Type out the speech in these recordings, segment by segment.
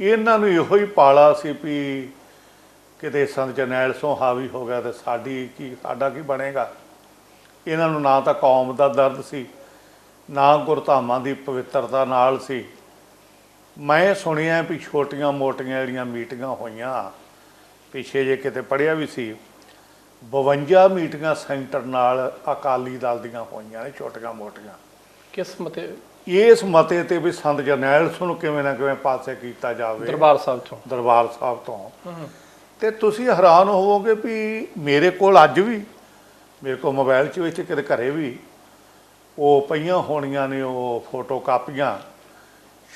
ਇਹਨਾਂ ਨੂੰ ਇਹੋ ਹੀ ਪਾਲਾ ਸੀ ਵੀ ਕਿਤੇ ਸੰਤ ਜਰਨੈਲ ਸੋ ਹਾਵੀ ਹੋ ਗਿਆ ਤੇ ਸਾਡੀ ਕੀ, ਸਾਡਾ ਕੀ ਬਣੇਗਾ? ਇਹਨਾਂ ਨੂੰ ਨਾ ਤਾਂ ਕੌਮ ਦਾ ਦਰਦ ਸੀ, ਨਾ ਗੁਰਧਾਮਾਂ ਦੀ ਪਵਿੱਤਰਤਾ ਨਾਲ ਸੀ। ਮੈਂ ਸੁਣਿਆ ਵੀ ਛੋਟੀਆਂ ਮੋਟੀਆਂ ਜਿਹੜੀਆਂ ਮੀਟਿੰਗਾਂ ਹੋਈਆਂ, ਪਿੱਛੇ ਜੇ ਕਿਤੇ ਪੜਿਆ ਵੀ ਸੀ 52 ਮੀਟਿੰਗਾਂ ਸੈਂਟਰ ਨਾਲ ਅਕਾਲੀ ਦਲ ਦੀਆਂ ਹੋਈਆਂ ਨੇ ਛੋਟੀਆਂ ਮੋਟੀਆਂ। ਕਿਸ ਮਤੇ? ਇਸ ਮਤੇ ਤੇ ਵੀ ਸੰਤ ਜਰਨੈਲ ਸਿੰਘ ਨੂੰ ਕਿਵੇਂ ਨਾ ਕਿਵੇਂ ਪਾਸੇ ਕੀਤਾ ਜਾਵੇ। ਦਰਬਾਰ ਸਾਹਿਬ ਤੋਂ। ਦਰਬਾਰ ਸਾਹਿਬ ਤੋਂ। ਤੇ ਤੁਸੀਂ ਹੈਰਾਨ ਹੋਵੋਗੇ ਵੀ ਮੇਰੇ ਕੋਲ ਅੱਜ ਵੀ ਮੇਰੇ ਕੋਲ ਮੋਬਾਈਲ 'ਚ ਵਿੱਚ ਕਿਤੇ ਘਰੇ ਵੀ ਉਹ ਪਈਆਂ ਹੋਣੀਆਂ ਨੇ ਉਹ ਫੋਟੋ ਕਾਪੀਆਂ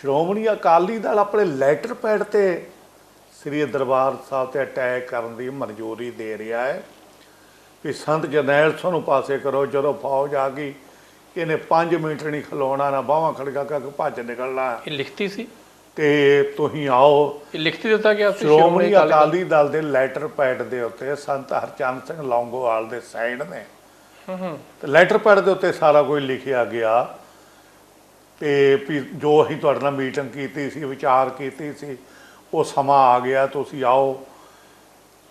ਸ਼੍ਰੋਮਣੀ ਅਕਾਲੀ ਦਲ ਆਪਣੇ ਲੈਟਰ ਪੈਡ ਤੇ ਸ੍ਰੀ ਦਰਬਾਰ ਸਾਹਿਬ ਤੇ ਅਟੈਕ ਕਰਨ ਦੀ ਮਨਜ਼ੂਰੀ ਦੇ ਰਿਹਾ ਹੈ। ਵੀ ਸੰਤ ਜਰਨੈਲ ਸਿੰਘ ਨੂੰ ਪਾਸੇ ਕਰੋ ਜਦੋਂ ਫੌਜ ਆ ਗਈ ਇਹਨੇ 5 ਮਿੰਟ ਨਹੀਂ ਖਲੋਣਾ ਨਾ ਬਾਹਾਂ ਖੜਕਾ ਕੇ ਭੱਜ ਨਿਕਲਣਾ। ਇਹ ਲਿਖਤੀ ਸੀ? ਤੇ ਤੁਸੀਂ ਆਓ। ਇਹ ਲਿਖਤੀ ਦਿੱਤਾ ਗਿਆ ਸੀ ਸ਼੍ਰੋਮਣੀ ਅਕਾਲੀ ਦਲ? ਦੇ ਲੈਟਰ ਪੈਡ ਦੇ ਉੱਤੇ ਸੰਤ ਹਰਚੰਦ ਸਿੰਘ ਲੌਂਗੋਵਾਲ ਦੇ ਸਾਈਨ ਨੇ। ਤੇ ਲੈਟਰ ਪੈਡ ਦੇ ਉੱਤੇ ਸਾਰਾ ਕੁਝ ਲਿਖਿਆ ਗਿਆ। ਤੇ ਜੋ ਅਸੀਂ ਤੁਹਾਡੇ ਨਾਲ ਮੀਟਿੰਗ ਕੀਤੀ ਸੀ ਵਿਚਾਰ ਕੀਤੀ ਸੀ ਉਹ ਸਮਾਂ ਆ ਗਿਆ ਤੁਸੀਂ ਆਓ।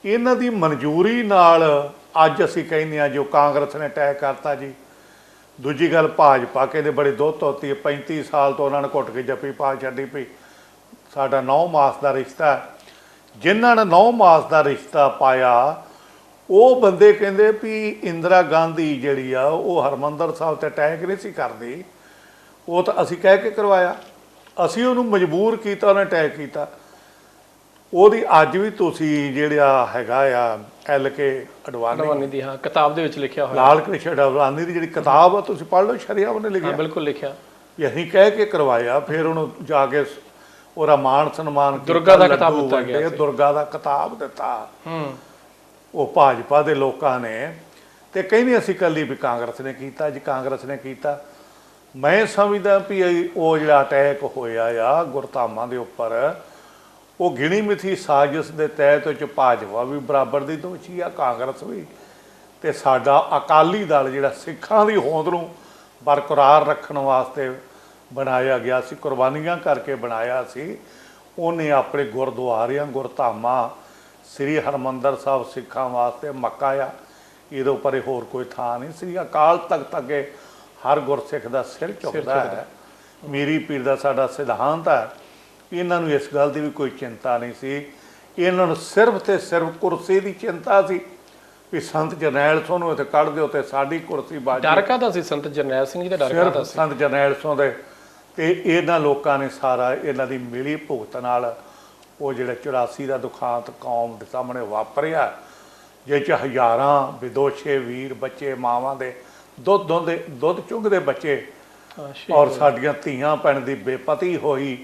ਇਹਨਾਂ ਦੀ ਮਨਜ਼ੂਰੀ ਨਾਲ ਅੱਜ ਅਸੀਂ ਕਹਿੰਦੇ ਆ ਜੋ ਕਾਂਗਰਸ ਨੇ ਤੈਅ ਕਰਤਾ ਜੀ ਦੂਜੀ ਗੱਲ ਭਾਜਪਾ ਕਹਿੰਦੇ ਬੜੇ ਦੁੱਧ ਹੋਤੀ ਹੈ 35 ਸਾਲ ਤੋਂ ਉਹਨਾਂ ਨੇ ਘੁੱਟ ਕੇ ਜੱਫੀ ਪਾ ਛੱਡੀ ਪਈ ਸਾਡਾ 9 ਮਾਸ ਦਾ ਰਿਸ਼ਤਾ ਜਿਨ੍ਹਾਂ ਨੇ 9 ਮਾਸ ਦਾ ਰਿਸ਼ਤਾ ਪਾਇਆ, ਉਹ ਬੰਦੇ ਕਹਿੰਦੇ ਵੀ ਇੰਦਰਾ ਗਾਂਧੀ ਜਿਹੜੀ ਆ, ਉਹ ਹਰਮੰਦਰ ਸਾਹਿਬ ਤੇ ਅਟੈਕ ਨਹੀਂ ਸੀ ਕਰਦੀ। ਉਹ ਤਾਂ ਅਸੀਂ ਕਹਿ ਕੇ ਕਰਵਾਇਆ। ਅਸੀਂ ਉਹਨੂੰ ਮਜਬੂਰ ਕੀਤਾ, ਉਹਨੇ ਅਟੈਕ ਕੀਤਾ। ਉਹਦੀ ਅੱਜ ਵੀ ਤੁਸੀਂ ਜਿਹੜਾ ਹੈਗਾ ਆ ਐਲ ਕੇ ਅਡਵਾਨੀ। ਅਡਵਾਨੀ ਦੀ ਹਾਂ ਕਿਤਾਬ ਦੇ ਵਿੱਚ ਲਿਖਿਆ ਹੋਇਆ। ਲਾਲ ਕ੍ਰਿਸ਼ਨ ਅਡਵਾਨੀ ਦੀ ਜਿਹੜੀ ਕਿਤਾਬ ਆ ਤੁਸੀਂ ਪੜ੍ਹ ਲਓ ਸ਼ਰੀਆ ਉਹਨੇ ਹਾਂ ਲਿਖਿਆ ਬਿਲਕੁਲ ਲਿਖਿਆ। ਵੀ ਅਸੀਂ ਕਹਿ ਕੇ ਕਰਵਾਇਆ ਫਿਰ ਉਹਨੂੰ ਜਾ ਕੇ ਸ- ਉਹਦਾ ਮਾਣ ਸਨਮਾਨ ਕੀਤਾ, ਦੁਰਗਾ ਦਾ ਖਿਤਾਬ ਲੱਡੂ ਦਿੱਤਾ ਗਿਆ ਵੰਡੇ, ਸੀ। ਦੁਰਗਾ ਦਾ ਕਿਤਾਬ ਦਿੱਤਾ। ਹੂੰ। ਉਹ ਭਾਜਪਾ ਦੇ ਲੋਕਾਂ ਨੇ ਤੇ ਕਹਿੰਦੇ ਅਸੀਂ ਕੱਲੀ ਵੀ ਕਾਂਗਰਸ ਨੇ ਕੀਤਾ ਜੀ ਕਾਂਗਰਸ ਨੇ ਕੀਤਾ। ਮੈਂ ਸਮਝਦਾ ਵੀ ਇਹ- ਉਹ ਜਿਹੜਾ ਅਟੈਕ ਹੋਇਆ ਆ ਗੁਰਧਾਮਾਂ ਦੇ ਉੱਪਰ ਉਹ ਗਿਣੀ ਮਿਥੀ ਸਾਜ਼ਿਸ਼ ਦੇ ਤਹਿਤ ਵਿੱਚ ਭਾਜਪਾ ਵੀ ਬਰਾਬਰ ਦੀ ਦੋਸ਼ੀ ਆ ਕਾਂਗਰਸ ਵੀ। ਤੇ ਸਾਡਾ ਅਕਾਲੀ ਦਲ ਜਿਹੜਾ ਸਿੱਖਾਂ ਦੀ ਹੋਂਦ ਨੂੰ ਬਰਕਰਾਰ ਰੱਖਣ ਵਾਸਤੇ ਬਣਾਇਆ ਗਿਆ ਸੀ ਕੁਰਬਾਨੀਆਂ ਕਰਕੇ ਬਣਾਇਆ ਸੀ ਉਹਨੇ ਆਪਣੇ ਗੁਰਦੁਆਰਿਆਂ ਗੁਰਧਾਮਾਂ ਸ੍ਰੀ ਹਰਮੰਦਰ ਸਾਹਿਬ ਸਿੱਖਾਂ ਵਾਸਤੇ ਮੱਕਾ ਆ ਇਹਦੇ ਉੱਪਰ ਹੋਰ ਕੋਈ ਥਾਂ ਨਹੀਂ ਸ੍ਰੀ ਅਕਾਲ ਤਖਤ ਅੱਗੇ ਹਰ ਗੁਰਸਿੱਖ ਦਾ ਸਿਰ ਝੁਕਦਾ ਹੈ। ਮੇਰੀ ਪੀਰ ਦਾ ਸਾਡਾ ਸਿਧਾਂਤ ਹੈ ਇਹਨਾਂ ਨੂੰ ਇਸ ਗੱਲ ਦੀ ਵੀ ਕੋਈ ਚਿੰਤਾ ਨਹੀਂ ਸੀ। ਇਹਨਾਂ ਨੂੰ ਸਿਰਫ ਤੇ ਸਿਰਫ ਕੁਰਸੀ ਦੀ ਚਿੰਤਾ ਸੀ। ਵੀ ਸੰਤ ਜਰਨੈਲ ਸਿੰਘ ਨੂੰ ਇੱਥੇ ਕੱਢ ਦਿਓ ਤੇ ਸਾਡੀ ਕੁਰਸੀ ਬਾਜੀ। ਡਰ ਕਾਹਦਾ ਸੀ? ਸੰਤ ਜਰਨੈਲ ਸਿੰਘ ਜੀ ਦਾ ਡਰ ਸਿਰਫ ਸੀ? ਸੰਤ ਜਰਨੈਲ ਸਿੰਘ ਦੇ। ਤੇ ਇਹਨਾਂ ਲੋਕਾਂ ਨੇ ਸਾਰਾ ਇਹਨਾਂ ਦੀ ਮਿਲੀ ਭੁਗਤ ਨਾਲ ਉਹ ਜਿਹੜਾ 84 ਦਾ ਦੁਖਾਂਤ ਕੌਮ ਦੇ ਸਾਹਮਣੇ ਵਾਪਰਿਆ। ਜੇ ਚ ਹਜ਼ਾਰਾਂ ਵਿਦੋਸ਼ੇ ਵੀਰ ਬੱਚੇ ਮਾਵਾਂ ਦੇ ਦੁੱਧ ਦੁੱਧ ਦੁੱਧ ਚੁੰਗਦੇ ਬੱਚੇ। ਔਰ ਸਾਡੀਆਂ ਧੀਆਂ ਭੈਣ ਦੀ ਬੇਪਤੀ ਹੋਈ।